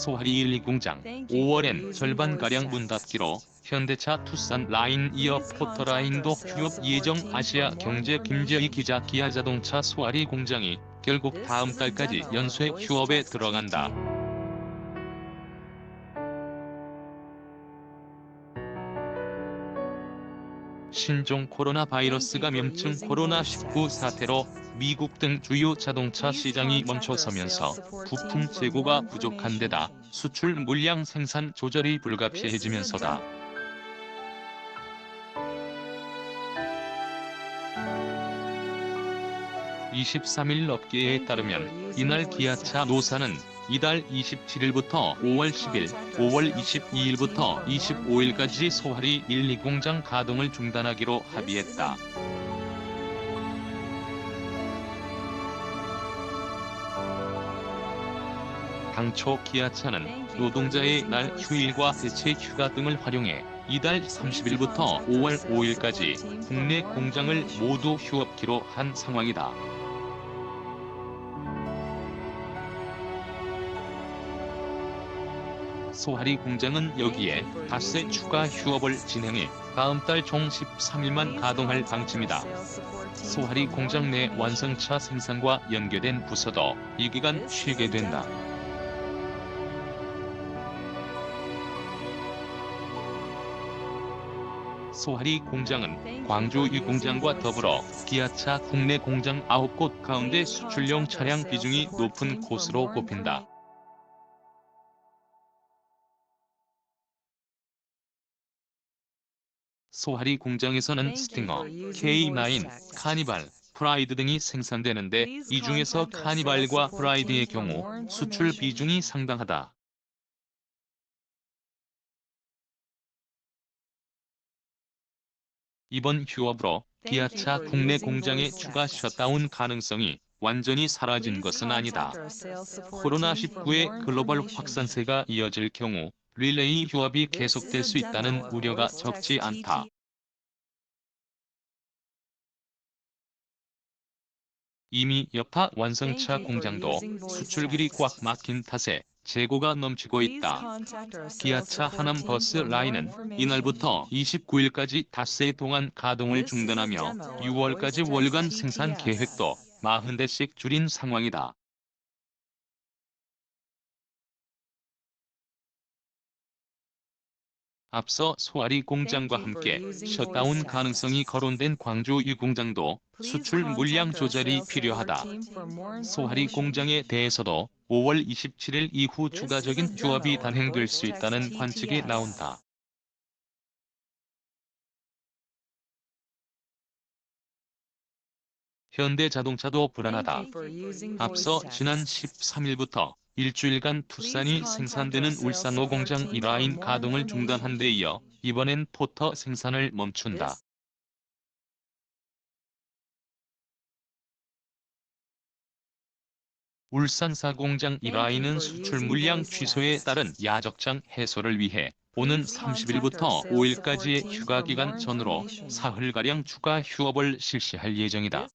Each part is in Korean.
소하리 1, 2 공장 5월엔 절반가량 문 닫기로 현대차 투싼 라인 이어 포터라인도 휴업 예정 아시아 경제 김재희 기자 기아자동차 소하리 공장이 결국 다음 달까지 연쇄 휴업에 들어간다. 신종 코로나 바이러스 감염증 코로나19 사태로 미국 등 주요 자동차 시장이 멈춰서면서 부품 재고가 부족한 데다 수출 물량 생산 조절이 불가피해지면서다. (23일) 업계에 따르면 이날 기아차 노사는 이달 27일부터 5월 10일, 5월 22일부터 25일까지 소하리 1, 2 공장 가동을 중단하기로 합의했다. 당초 기아차는 노동자의 날 휴일과 대체 휴가 등을 활용해 이달 30일부터 5월 5일까지 국내 공장을 모두 휴업기로 한 상황이다. 소하리 공장은 여기에 닷새 추가 휴업을 진행해 다음 달 총 13일만 가동할 방침이다. 소하리 공장 내 완성차 생산과 연계된 부서도 이 기간 쉬게 된다. 소하리 공장은 광주 이 공장과 더불어 기아차 국내 공장 9곳 가운데 수출용 차량 비중이 높은 곳으로 꼽힌다. 소하리 공장에서는 스팅어, K9, 카니발, 프라이드 등이 생산되는데 이 중에서 카니발과 프라이드의 경우 수출 비중이 상당하다. 이번 휴업으로 기아차 국내 공장의 추가 셧다운 가능성이 완전히 사라진 것은 아니다. 코로나19의 글로벌 확산세가 이어질 경우 릴레이 휴업이 계속될 수 있다는 우려가 적지 않다. 이미 여타 완성차 공장도 수출길이 꽉 막힌 탓에 재고가 넘치고 있다. 기아차 하남 버스 라인은 이날부터 29일까지 닷새 동안 가동을 중단하며 6월까지 월간 생산 계획도 40대씩 줄인 상황이다. 앞서 소아리 공장과 함께 셧다운 가능성이 거론된 광주 이 공장도 수출 물량 조절이 필요하다. 소아리 공장에 대해서도 5월 27일 이후 추가적인 휴업이 단행될 수 있다는 관측이 나온다. 현대자동차도 불안하다. 앞서 지난 13일부터 일주일간 투싼이 생산되는 울산 5공장 1라인 가동을 중단한 데 이어 이번엔 포터 생산을 멈춘다. 울산 4공장 1라인은 수출 물량 취소에 따른 야적장 해소를 위해 오는 30일부터 5일까지의 휴가 기간 전으로 사흘가량 추가 휴업을 실시할 예정이다.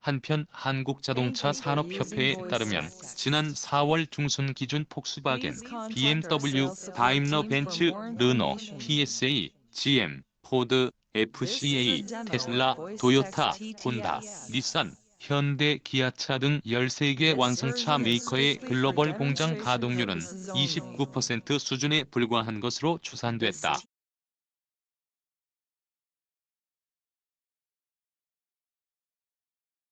한편 한국자동차 산업협회에 따르면 지난 4월 중순 기준 폭스바겐, BMW, 다임러 벤츠, 르노, PSA, GM, 포드, FCA, 테슬라, 도요타, 혼다, 닛산, 현대, 기아차 등 13개 완성차 메이커의 글로벌 공장 가동률은 29% 수준에 불과한 것으로 추산됐다.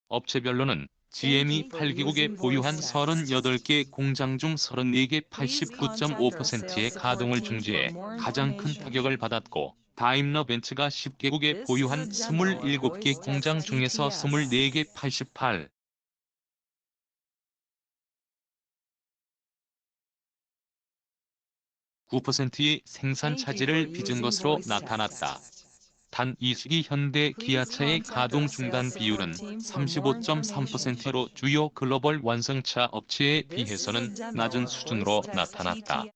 업체별로는 GM이 8개국에 보유한 38개 공장 중 34개 89.5%의 가동을 중지해 가장 큰 타격을 받았고 다임러 벤츠가 10개국에 보유한 27개 공장 중에서 24개 88. 9%의 생산 차질을 빚은 것으로 나타났다. 단이 시기 현대 기아차의 가동 중단 비율은 35.3%로 주요 글로벌 완성차 업체에 비해서는 낮은 수준으로 나타났다.